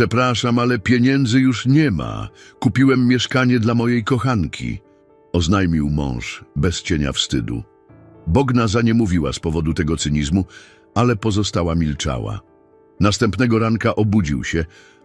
Przepraszam, ale pieniędzy już nie ma. Kupiłem mieszkanie dla mojej kochanki. Oznajmił mąż, bez cienia wstydu. Bogna zaniemówiła z powodu tego cynizmu, ale pozostała milczała. Następnego ranka obudził się,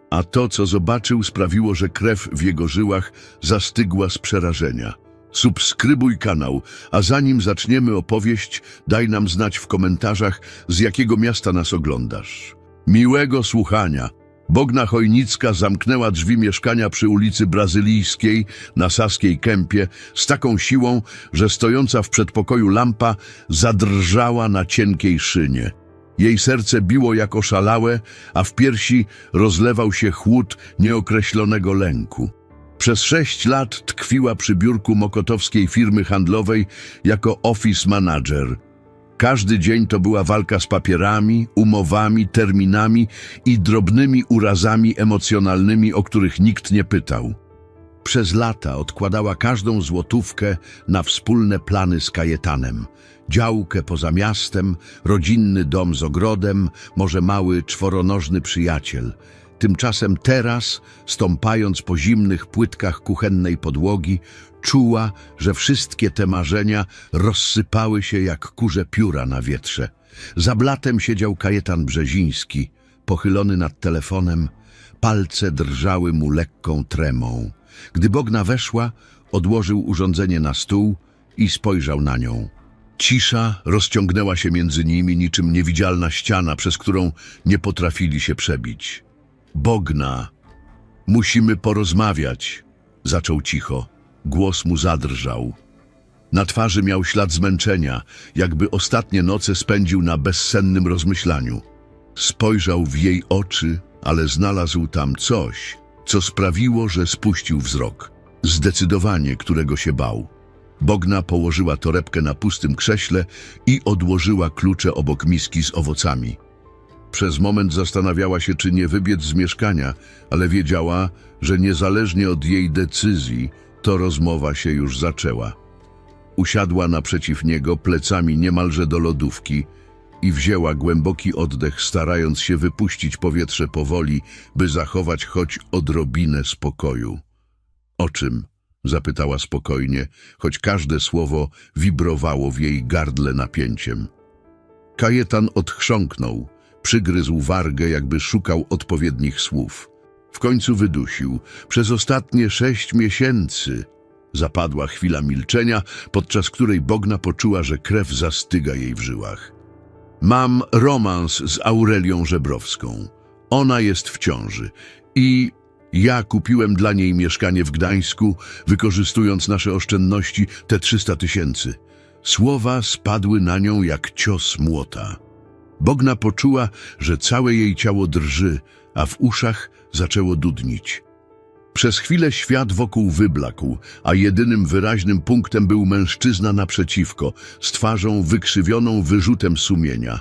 a to, co zobaczył, sprawiło, że krew w jego żyłach zastygła z przerażenia. Subskrybuj kanał, a zanim zaczniemy opowieść, daj nam znać w komentarzach, z jakiego miasta nas oglądasz. Miłego słuchania. Bogna Chojnicka zamknęła drzwi mieszkania przy ulicy Brazylijskiej na Saskiej Kępie z taką siłą, że stojąca w przedpokoju lampa zadrżała na cienkiej szynie. Jej serce biło jak oszalałe, a w piersi rozlewał się chłód nieokreślonego lęku. Przez sześć lat tkwiła przy biurku mokotowskiej firmy handlowej jako office manager. Każdy dzień to była walka z papierami, umowami, terminami i drobnymi urazami emocjonalnymi, o których nikt nie pytał. Przez lata odkładała każdą złotówkę na wspólne plany z Kajetanem. Działkę poza miastem, rodzinny dom z ogrodem, może mały czworonożny przyjaciel. Tymczasem teraz, stąpając po zimnych płytkach kuchennej podłogi, czuła, że wszystkie te marzenia rozsypały się jak kurze pióra na wietrze. Za blatem siedział Kajetan Brzeziński, pochylony nad telefonem, palce drżały mu lekką tremą. Gdy Bogna weszła, odłożył urządzenie na stół i spojrzał na nią. Cisza rozciągnęła się między nimi niczym niewidzialna ściana, przez którą nie potrafili się przebić. Bogna, musimy porozmawiać, zaczął cicho. Głos mu zadrżał. Na twarzy miał ślad zmęczenia, jakby ostatnie noce spędził na bezsennym rozmyślaniu. Spojrzał w jej oczy, ale znalazł tam coś, co sprawiło, że spuścił wzrok. Zdecydowanie, którego się bał. Bogna położyła torebkę na pustym krześle i odłożyła klucze obok miski z owocami. Przez moment zastanawiała się, czy nie wybiec z mieszkania, ale wiedziała, że niezależnie od jej decyzji, to rozmowa się już zaczęła. Usiadła naprzeciw niego plecami niemalże do lodówki i wzięła głęboki oddech, starając się wypuścić powietrze powoli, by zachować choć odrobinę spokoju. O czym? zapytała spokojnie, choć każde słowo wibrowało w jej gardle napięciem. Kajetan odchrząknął, przygryzł wargę, jakby szukał odpowiednich słów. W końcu wydusił. Przez ostatnie sześć miesięcy zapadła chwila milczenia, podczas której Bogna poczuła, że krew zastyga jej w żyłach. Mam romans z Aurelią Żebrowską. Ona jest w ciąży i ja kupiłem dla niej mieszkanie w Gdańsku, wykorzystując nasze oszczędności, te 300 tysięcy. Słowa spadły na nią jak cios młota. Bogna poczuła, że całe jej ciało drży, a w uszach zaczęło dudnić. Przez chwilę świat wokół wyblakł, a jedynym wyraźnym punktem był mężczyzna naprzeciwko, z twarzą wykrzywioną wyrzutem sumienia.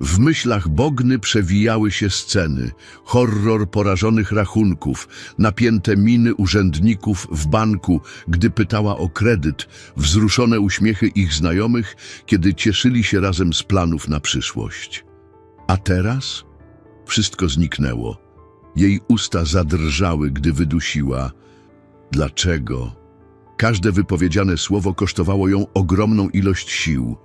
W myślach Bogny przewijały się sceny, horror porażonych rachunków, napięte miny urzędników w banku, gdy pytała o kredyt, wzruszone uśmiechy ich znajomych, kiedy cieszyli się razem z planów na przyszłość. A teraz wszystko zniknęło. Jej usta zadrżały, gdy wydusiła. Dlaczego? Każde wypowiedziane słowo kosztowało ją ogromną ilość sił.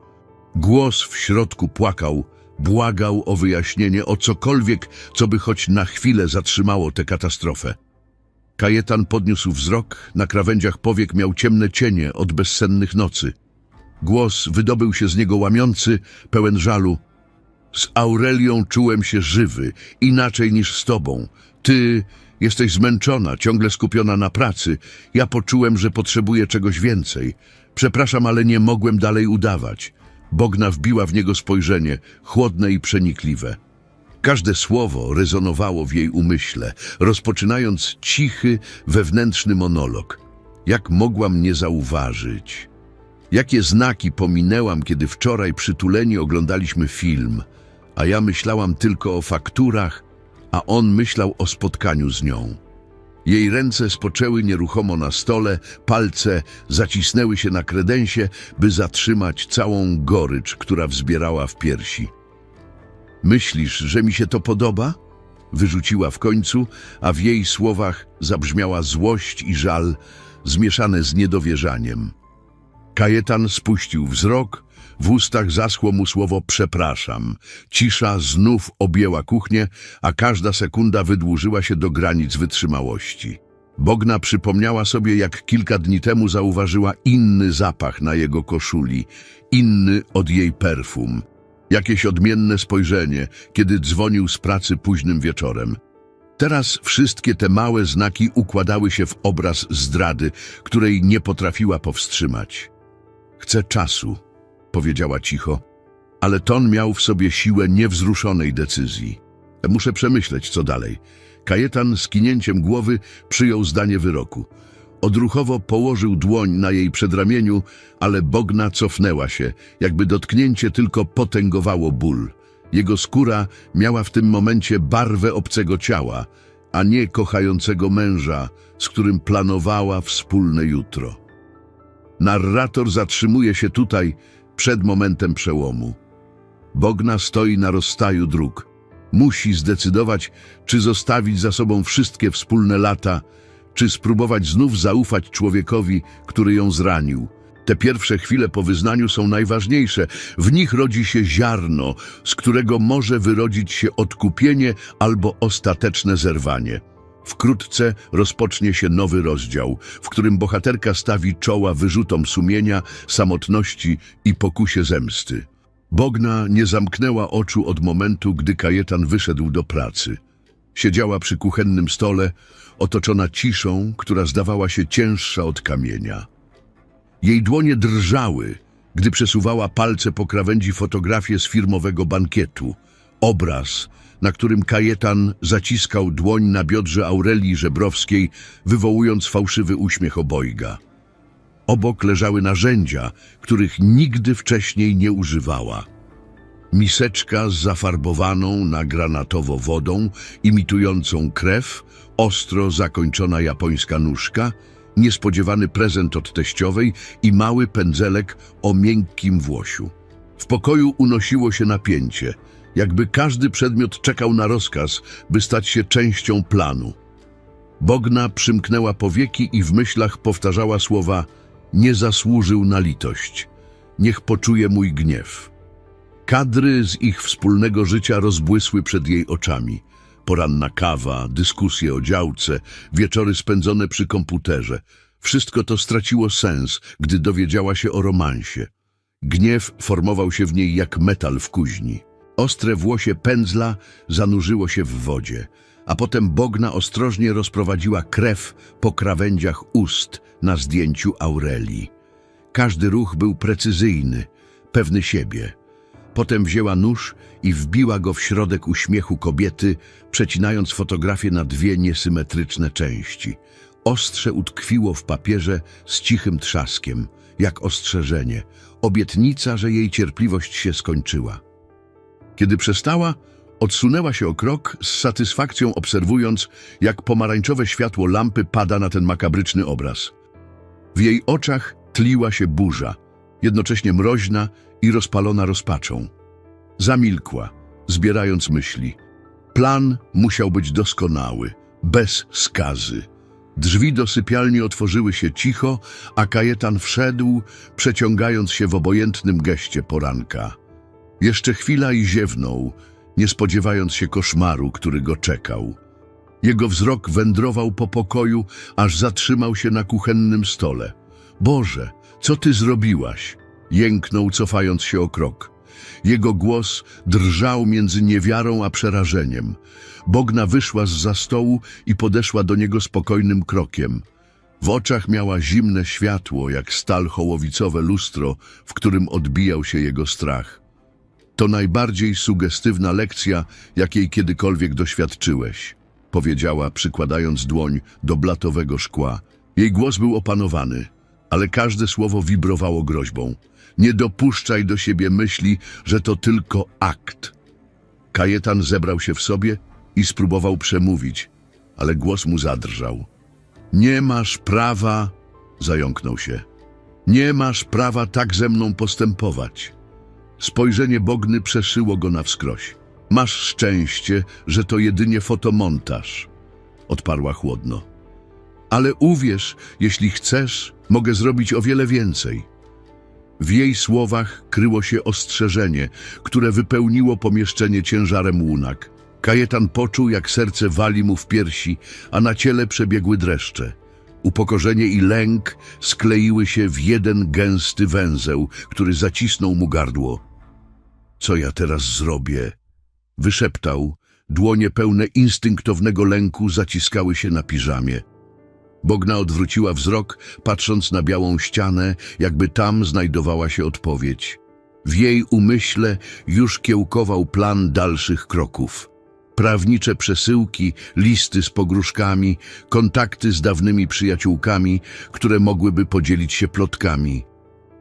Głos w środku płakał, błagał o wyjaśnienie, o cokolwiek, co by choć na chwilę zatrzymało tę katastrofę. Kajetan podniósł wzrok, na krawędziach powiek miał ciemne cienie od bezsennych nocy. Głos wydobył się z niego łamiący, pełen żalu. Z Aurelią czułem się żywy, inaczej niż z tobą. Ty jesteś zmęczona, ciągle skupiona na pracy. Ja poczułem, że potrzebuję czegoś więcej. Przepraszam, ale nie mogłem dalej udawać. Bogna wbiła w niego spojrzenie, chłodne i przenikliwe. Każde słowo rezonowało w jej umyśle, rozpoczynając cichy, wewnętrzny monolog. Jak mogłam nie zauważyć? Jakie znaki pominęłam, kiedy wczoraj przytuleni oglądaliśmy film, a ja myślałam tylko o fakturach, a on myślał o spotkaniu z nią. Jej ręce spoczęły nieruchomo na stole, palce zacisnęły się na kredensie, by zatrzymać całą gorycz, która wzbierała w piersi. Myślisz, że mi się to podoba? wyrzuciła w końcu, a w jej słowach zabrzmiała złość i żal zmieszane z niedowierzaniem. Kajetan spuścił wzrok, w ustach zaschło mu słowo przepraszam. Cisza znów objęła kuchnię, a każda sekunda wydłużyła się do granic wytrzymałości. Bogna przypomniała sobie, jak kilka dni temu zauważyła inny zapach na jego koszuli, inny od jej perfum. Jakieś odmienne spojrzenie, kiedy dzwonił z pracy późnym wieczorem. Teraz wszystkie te małe znaki układały się w obraz zdrady, której nie potrafiła powstrzymać. Chcę czasu, powiedziała cicho, ale ton miał w sobie siłę niewzruszonej decyzji. Muszę przemyśleć, co dalej. Kajetan z głowy przyjął zdanie wyroku. Odruchowo położył dłoń na jej przedramieniu, ale Bogna cofnęła się, jakby dotknięcie tylko potęgowało ból. Jego skóra miała w tym momencie barwę obcego ciała, a nie kochającego męża, z którym planowała wspólne jutro. Narrator zatrzymuje się tutaj przed momentem przełomu. Bogna stoi na rozstaju dróg. Musi zdecydować, czy zostawić za sobą wszystkie wspólne lata, czy spróbować znów zaufać człowiekowi, który ją zranił. Te pierwsze chwile po wyznaniu są najważniejsze. W nich rodzi się ziarno, z którego może wyrodzić się odkupienie albo ostateczne zerwanie. Wkrótce rozpocznie się nowy rozdział, w którym bohaterka stawi czoła wyrzutom sumienia, samotności i pokusie zemsty. Bogna nie zamknęła oczu od momentu, gdy Kajetan wyszedł do pracy. Siedziała przy kuchennym stole, otoczona ciszą, która zdawała się cięższa od kamienia. Jej dłonie drżały, gdy przesuwała palce po krawędzi fotografię z firmowego bankietu. Obraz, na którym Kajetan zaciskał dłoń na biodrze Aurelii Żebrowskiej, wywołując fałszywy uśmiech obojga. Obok leżały narzędzia, których nigdy wcześniej nie używała. Miseczka z zafarbowaną na granatowo wodą, imitującą krew, ostro zakończona japońska nóżka, niespodziewany prezent od teściowej i mały pędzelek o miękkim włosiu. W pokoju unosiło się napięcie, jakby każdy przedmiot czekał na rozkaz, by stać się częścią planu. Bogna przymknęła powieki i w myślach powtarzała słowa nie zasłużył na litość, niech poczuje mój gniew. Kadry z ich wspólnego życia rozbłysły przed jej oczami. Poranna kawa, dyskusje o działce, wieczory spędzone przy komputerze. Wszystko to straciło sens, gdy dowiedziała się o romansie. Gniew formował się w niej jak metal w kuźni. Ostre włosie pędzla zanurzyło się w wodzie, a potem Bogna ostrożnie rozprowadziła krew po krawędziach ust na zdjęciu Aurelii. Każdy ruch był precyzyjny, pewny siebie. Potem wzięła nóż i wbiła go w środek uśmiechu kobiety, przecinając fotografię na dwie niesymetryczne części. Ostrze utkwiło w papierze z cichym trzaskiem, jak ostrzeżenie, obietnica, że jej cierpliwość się skończyła. Kiedy przestała, odsunęła się o krok, z satysfakcją obserwując, jak pomarańczowe światło lampy pada na ten makabryczny obraz. W jej oczach tliła się burza, jednocześnie mroźna i rozpalona rozpaczą. Zamilkła, zbierając myśli. Plan musiał być doskonały, bez skazy. Drzwi do sypialni otworzyły się cicho, a Kajetan wszedł, przeciągając się w obojętnym geście poranka. Jeszcze chwila i ziewnął, nie spodziewając się koszmaru, który go czekał. Jego wzrok wędrował po pokoju, aż zatrzymał się na kuchennym stole. Boże, co ty zrobiłaś? Jęknął, cofając się o krok. Jego głos drżał między niewiarą a przerażeniem. Bogna wyszła z za stołu i podeszła do niego spokojnym krokiem. W oczach miała zimne światło, jak stal hołowicowe lustro, w którym odbijał się jego strach. To najbardziej sugestywna lekcja, jakiej kiedykolwiek doświadczyłeś, powiedziała, przykładając dłoń do blatowego szkła. Jej głos był opanowany, ale każde słowo wibrowało groźbą. Nie dopuszczaj do siebie myśli, że to tylko akt. Kajetan zebrał się w sobie i spróbował przemówić, ale głos mu zadrżał. Nie masz prawa, zająknął się. Nie masz prawa tak ze mną postępować. Spojrzenie Bogny przeszyło go na wskroś. Masz szczęście, że to jedynie fotomontaż, odparła chłodno. Ale uwierz, jeśli chcesz, mogę zrobić o wiele więcej. W jej słowach kryło się ostrzeżenie, które wypełniło pomieszczenie ciężarem łunak. Kajetan poczuł, jak serce wali mu w piersi, a na ciele przebiegły dreszcze. Upokorzenie i lęk skleiły się w jeden gęsty węzeł, który zacisnął mu gardło. Co ja teraz zrobię? Wyszeptał. Dłonie pełne instynktownego lęku zaciskały się na piżamie. Bogna odwróciła wzrok, patrząc na białą ścianę, jakby tam znajdowała się odpowiedź. W jej umyśle już kiełkował plan dalszych kroków. Prawnicze przesyłki, listy z pogróżkami, kontakty z dawnymi przyjaciółkami, które mogłyby podzielić się plotkami.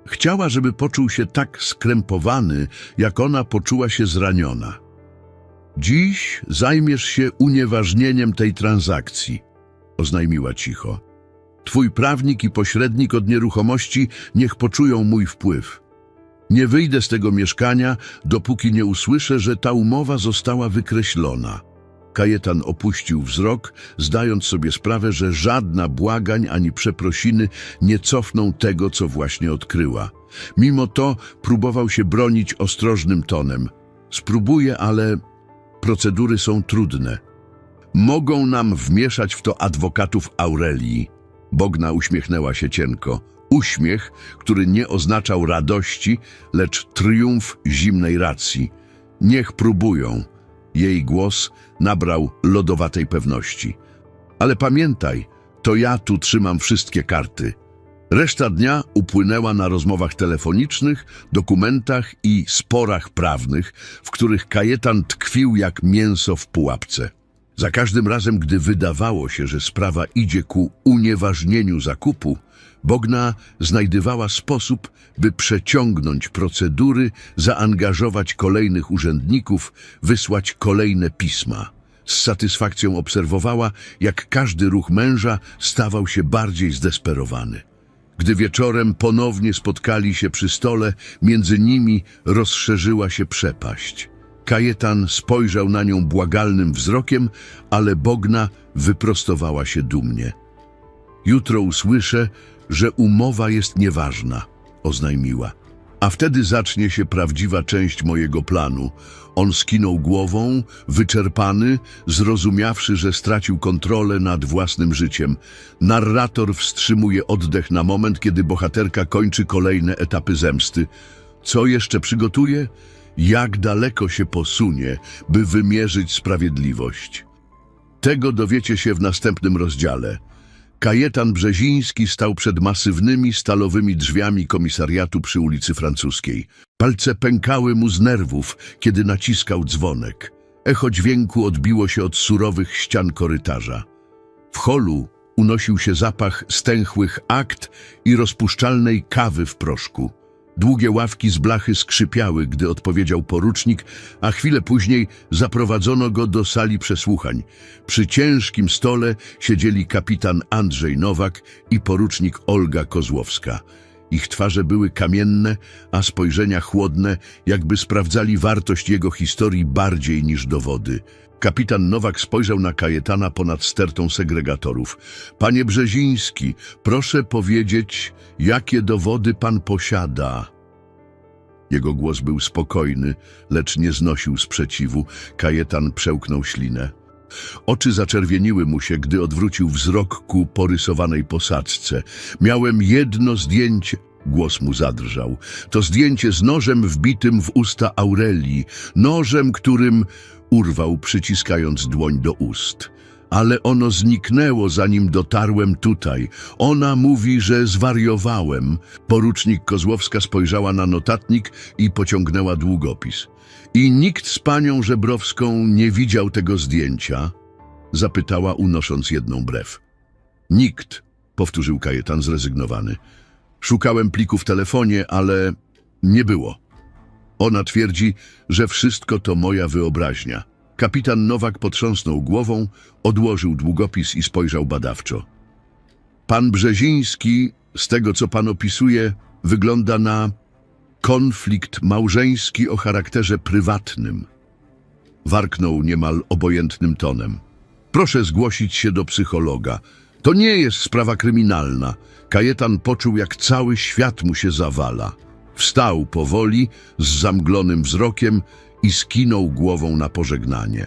Chciała, żeby poczuł się tak skrępowany, jak ona poczuła się zraniona. Dziś zajmiesz się unieważnieniem tej transakcji, oznajmiła cicho. Twój prawnik i pośrednik od nieruchomości niech poczują mój wpływ. Nie wyjdę z tego mieszkania, dopóki nie usłyszę, że ta umowa została wykreślona. Kajetan opuścił wzrok, zdając sobie sprawę, że żadna błagań ani przeprosiny nie cofną tego, co właśnie odkryła. Mimo to próbował się bronić ostrożnym tonem. Spróbuję, ale procedury są trudne. Mogą nam wmieszać w to adwokatów Aurelii. Bogna uśmiechnęła się cienko. Uśmiech, który nie oznaczał radości, lecz triumf zimnej racji. Niech próbują. Jej głos nabrał lodowatej pewności. Ale pamiętaj, to ja tu trzymam wszystkie karty. Reszta dnia upłynęła na rozmowach telefonicznych, dokumentach i sporach prawnych, w których Kajetan tkwił jak mięso w pułapce. Za każdym razem, gdy wydawało się, że sprawa idzie ku unieważnieniu zakupu, Bogna znajdywała sposób, by przeciągnąć procedury, zaangażować kolejnych urzędników, wysłać kolejne pisma. Z satysfakcją obserwowała, jak każdy ruch męża stawał się bardziej zdesperowany. Gdy wieczorem ponownie spotkali się przy stole, między nimi rozszerzyła się przepaść. Kajetan spojrzał na nią błagalnym wzrokiem, ale Bogna wyprostowała się dumnie. Jutro usłyszę, że umowa jest nieważna, oznajmiła. A wtedy zacznie się prawdziwa część mojego planu. On skinął głową, wyczerpany, zrozumiawszy, że stracił kontrolę nad własnym życiem. Narrator wstrzymuje oddech na moment, kiedy bohaterka kończy kolejne etapy zemsty. Co jeszcze przygotuje? Jak daleko się posunie, by wymierzyć sprawiedliwość? Tego dowiecie się w następnym rozdziale. Kajetan Brzeziński stał przed masywnymi stalowymi drzwiami komisariatu przy ulicy Francuskiej. Palce pękały mu z nerwów, kiedy naciskał dzwonek. Echo dźwięku odbiło się od surowych ścian korytarza. W holu unosił się zapach stęchłych akt i rozpuszczalnej kawy w proszku. Długie ławki z blachy skrzypiały, gdy odpowiedział porucznik, a chwilę później zaprowadzono go do sali przesłuchań. Przy ciężkim stole siedzieli kapitan Andrzej Nowak i porucznik Olga Kozłowska. Ich twarze były kamienne, a spojrzenia chłodne, jakby sprawdzali wartość jego historii bardziej niż dowody. Kapitan Nowak spojrzał na Kajetana ponad stertą segregatorów. Panie Brzeziński, proszę powiedzieć, jakie dowody pan posiada? Jego głos był spokojny, lecz nie znosił sprzeciwu. Kajetan przełknął ślinę. Oczy zaczerwieniły mu się, gdy odwrócił wzrok ku porysowanej posadzce. Miałem jedno zdjęcie. Głos mu zadrżał. To zdjęcie z nożem wbitym w usta Aurelii, nożem, którym urwał, przyciskając dłoń do ust. Ale ono zniknęło, zanim dotarłem tutaj. Ona mówi, że zwariowałem. Porucznik Kozłowska spojrzała na notatnik i pociągnęła długopis. I nikt z panią Żebrowską nie widział tego zdjęcia? Zapytała, unosząc jedną brew. Nikt, powtórzył Kajetan zrezygnowany. Szukałem pliku w telefonie, ale nie było. Ona twierdzi, że wszystko to moja wyobraźnia. Kapitan Nowak potrząsnął głową, odłożył długopis i spojrzał badawczo. Pan Brzeziński, z tego co pan opisuje, wygląda na konflikt małżeński o charakterze prywatnym. Warknął niemal obojętnym tonem. Proszę zgłosić się do psychologa. To nie jest sprawa kryminalna. Kajetan poczuł, jak cały świat mu się zawala. Wstał powoli, z zamglonym wzrokiem i skinął głową na pożegnanie.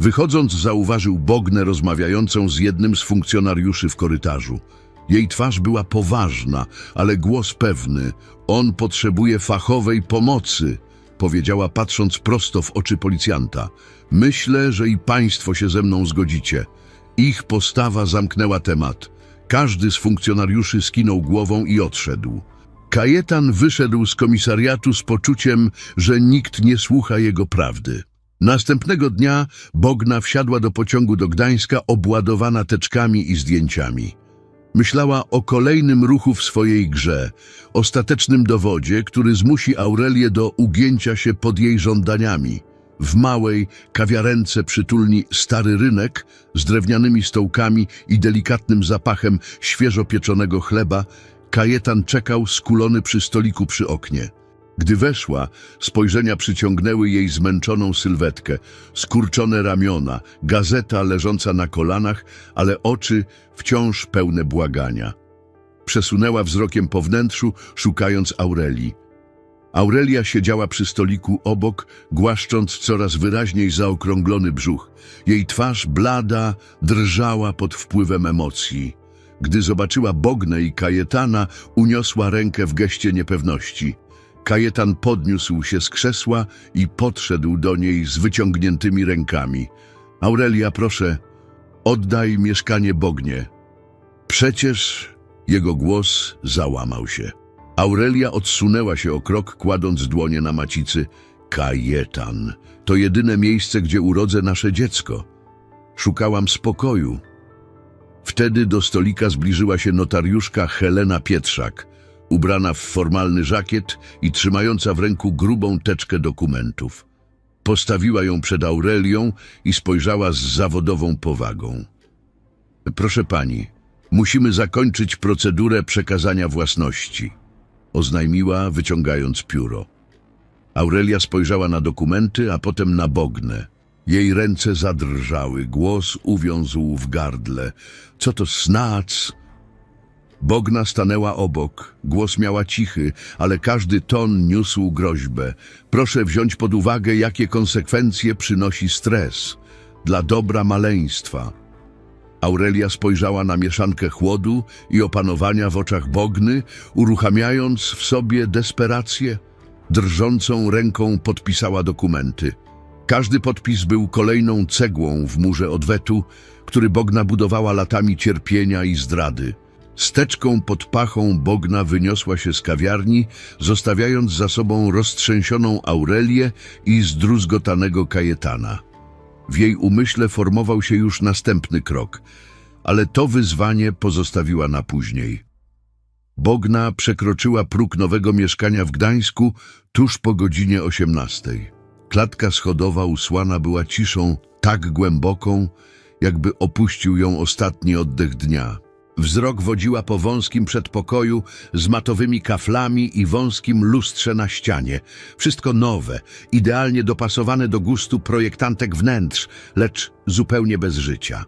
Wychodząc, zauważył Bognę rozmawiającą z jednym z funkcjonariuszy w korytarzu. Jej twarz była poważna, ale głos pewny. On potrzebuje fachowej pomocy, powiedziała patrząc prosto w oczy policjanta. Myślę, że i państwo się ze mną zgodzicie. Ich postawa zamknęła temat. Każdy z funkcjonariuszy skinął głową i odszedł. Kajetan wyszedł z komisariatu z poczuciem, że nikt nie słucha jego prawdy. Następnego dnia Bogna wsiadła do pociągu do Gdańska obładowana teczkami i zdjęciami. Myślała o kolejnym ruchu w swojej grze, ostatecznym dowodzie, który zmusi Aurelię do ugięcia się pod jej żądaniami. W małej, kawiarence przytulni Stary Rynek z drewnianymi stołkami i delikatnym zapachem świeżo pieczonego chleba, Kajetan czekał skulony przy stoliku przy oknie. Gdy weszła, spojrzenia przyciągnęły jej zmęczoną sylwetkę, skurczone ramiona, gazeta leżąca na kolanach, ale oczy wciąż pełne błagania. Przesunęła wzrokiem po wnętrzu, szukając Aurelii. Aurelia siedziała przy stoliku obok, głaszcząc coraz wyraźniej zaokrąglony brzuch. Jej twarz blada drżała pod wpływem emocji. Gdy zobaczyła Bognę i Kajetana, uniosła rękę w geście niepewności. Kajetan podniósł się z krzesła i podszedł do niej z wyciągniętymi rękami. Aurelia, proszę, oddaj mieszkanie Bognie. Przecież jego głos załamał się. Aurelia odsunęła się o krok, kładąc dłonie na macicy. Kajetan, to jedyne miejsce, gdzie urodzę nasze dziecko. Szukałam spokoju. Wtedy do stolika zbliżyła się notariuszka Helena Pietrzak, ubrana w formalny żakiet i trzymająca w ręku grubą teczkę dokumentów. Postawiła ją przed Aurelią i spojrzała z zawodową powagą. Proszę pani, musimy zakończyć procedurę przekazania własności, oznajmiła, wyciągając pióro. Aurelia spojrzała na dokumenty, a potem na Bognę. Jej ręce zadrżały, głos uwiązł w gardle. Co to snac? Bogna stanęła obok. Głos miała cichy, ale każdy ton niósł groźbę. Proszę wziąć pod uwagę, jakie konsekwencje przynosi stres dla dobra maleństwa. Aurelia spojrzała na mieszankę chłodu i opanowania w oczach Bogny, uruchamiając w sobie desperację. Drżącą ręką podpisała dokumenty. Każdy podpis był kolejną cegłą w murze odwetu, który Bogna budowała latami cierpienia i zdrady. Steczką pod pachą Bogna wyniosła się z kawiarni, zostawiając za sobą roztrzęsioną Aurelię i zdruzgotanego Kajetana. W jej umyśle formował się już następny krok, ale to wyzwanie pozostawiła na później. Bogna przekroczyła próg nowego mieszkania w Gdańsku tuż po godzinie osiemnastej. Klatka schodowa usłana była ciszą tak głęboką, jakby opuścił ją ostatni oddech dnia. Wzrok wodziła po wąskim przedpokoju z matowymi kaflami i wąskim lustrze na ścianie. Wszystko nowe, idealnie dopasowane do gustu projektantek wnętrz, lecz zupełnie bez życia.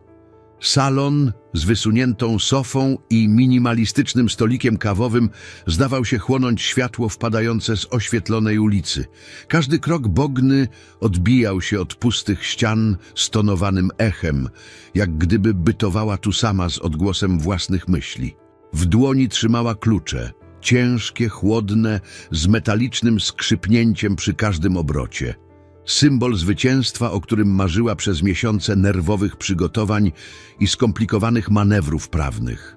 Salon z wysuniętą sofą i minimalistycznym stolikiem kawowym zdawał się chłonąć światło wpadające z oświetlonej ulicy. Każdy krok Bogny odbijał się od pustych ścian stonowanym echem, jak gdyby bytowała tu sama z odgłosem własnych myśli. W dłoni trzymała klucze, ciężkie, chłodne, z metalicznym skrzypnięciem przy każdym obrocie. Symbol zwycięstwa, o którym marzyła przez miesiące nerwowych przygotowań i skomplikowanych manewrów prawnych.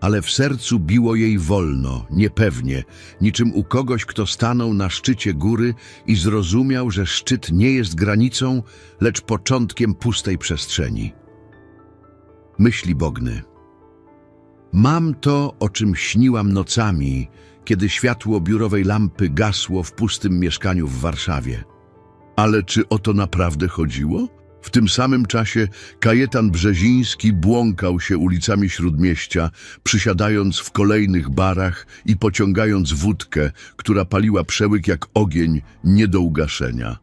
Ale w sercu biło jej wolno, niepewnie, niczym u kogoś, kto stanął na szczycie góry i zrozumiał, że szczyt nie jest granicą, lecz początkiem pustej przestrzeni. Myśli Bogny. Mam to, o czym śniłam nocami, kiedy światło biurowej lampy gasło w pustym mieszkaniu w Warszawie. Ale czy o to naprawdę chodziło? W tym samym czasie Kajetan Brzeziński błąkał się ulicami Śródmieścia, przysiadając w kolejnych barach i pociągając wódkę, która paliła przełyk jak ogień nie do ugaszenia.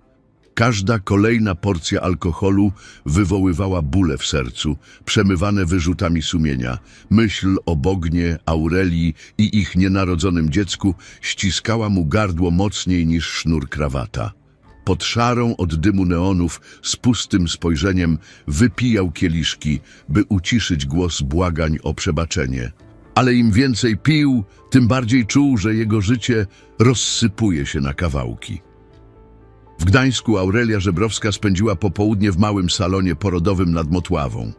Każda kolejna porcja alkoholu wywoływała bóle w sercu, przemywane wyrzutami sumienia. Myśl o Bognie, Aurelii i ich nienarodzonym dziecku ściskała mu gardło mocniej niż sznur krawata. Pod szarą od dymu neonów, z pustym spojrzeniem, wypijał kieliszki, by uciszyć głos błagań o przebaczenie. Ale im więcej pił, tym bardziej czuł, że jego życie rozsypuje się na kawałki. W Gdańsku Aurelia Żebrowska spędziła popołudnie w małym salonie porodowym nad Motławą.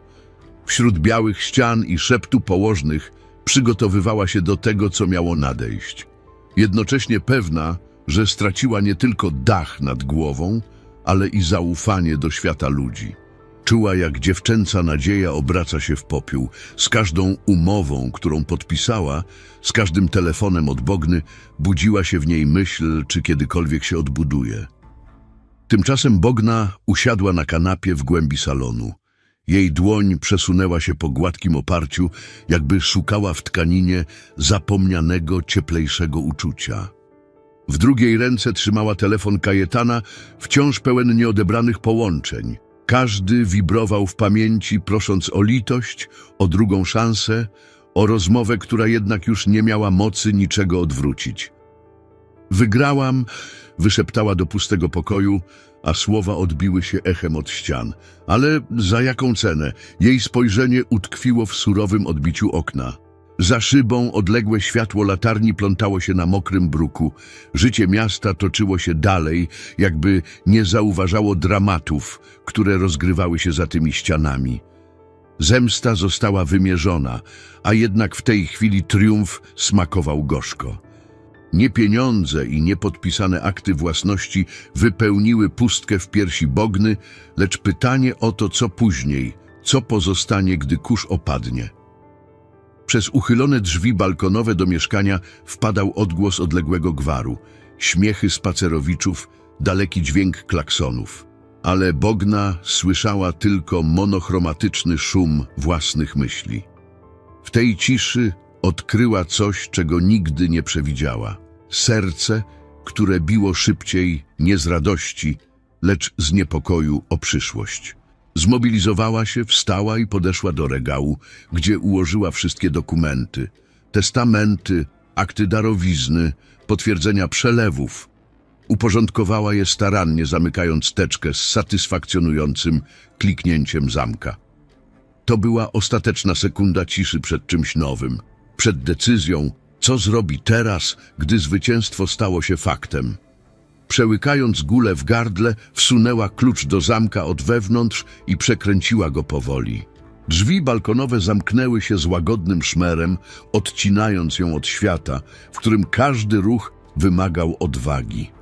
Wśród białych ścian i szeptu położnych przygotowywała się do tego, co miało nadejść. Jednocześnie pewna, że straciła nie tylko dach nad głową, ale i zaufanie do świata ludzi. Czuła, jak dziewczęca nadzieja obraca się w popiół. Z każdą umową, którą podpisała, z każdym telefonem od Bogny, budziła się w niej myśl, czy kiedykolwiek się odbuduje. Tymczasem Bogna usiadła na kanapie w głębi salonu. Jej dłoń przesunęła się po gładkim oparciu, jakby szukała w tkaninie zapomnianego, cieplejszego uczucia. W drugiej ręce trzymała telefon Kajetana, wciąż pełen nieodebranych połączeń. Każdy wibrował w pamięci, prosząc o litość, o drugą szansę, o rozmowę, która jednak już nie miała mocy niczego odwrócić. Wygrałam, wyszeptała do pustego pokoju, a słowa odbiły się echem od ścian. Ale za jaką cenę? Jej spojrzenie utkwiło w surowym odbiciu okna. Za szybą odległe światło latarni plątało się na mokrym bruku. Życie miasta toczyło się dalej, jakby nie zauważało dramatów, które rozgrywały się za tymi ścianami. Zemsta została wymierzona, a jednak w tej chwili triumf smakował gorzko. Nie pieniądze i niepodpisane akty własności wypełniły pustkę w piersi Bogny, lecz pytanie o to, co później, co pozostanie, gdy kurz opadnie. Przez uchylone drzwi balkonowe do mieszkania wpadał odgłos odległego gwaru, śmiechy spacerowiczów, daleki dźwięk klaksonów. Ale Bogna słyszała tylko monochromatyczny szum własnych myśli. W tej ciszy odkryła coś, czego nigdy nie przewidziała. Serce, które biło szybciej nie z radości, lecz z niepokoju o przyszłość. Zmobilizowała się, wstała i podeszła do regału, gdzie ułożyła wszystkie dokumenty. Testamenty, akty darowizny, potwierdzenia przelewów. Uporządkowała je starannie, zamykając teczkę z satysfakcjonującym kliknięciem zamka. To była ostateczna sekunda ciszy przed czymś nowym, przed decyzją, co zrobi teraz, gdy zwycięstwo stało się faktem. Przełykając gulę w gardle, wsunęła klucz do zamka od wewnątrz i przekręciła go powoli. Drzwi balkonowe zamknęły się z łagodnym szmerem, odcinając ją od świata, w którym każdy ruch wymagał odwagi.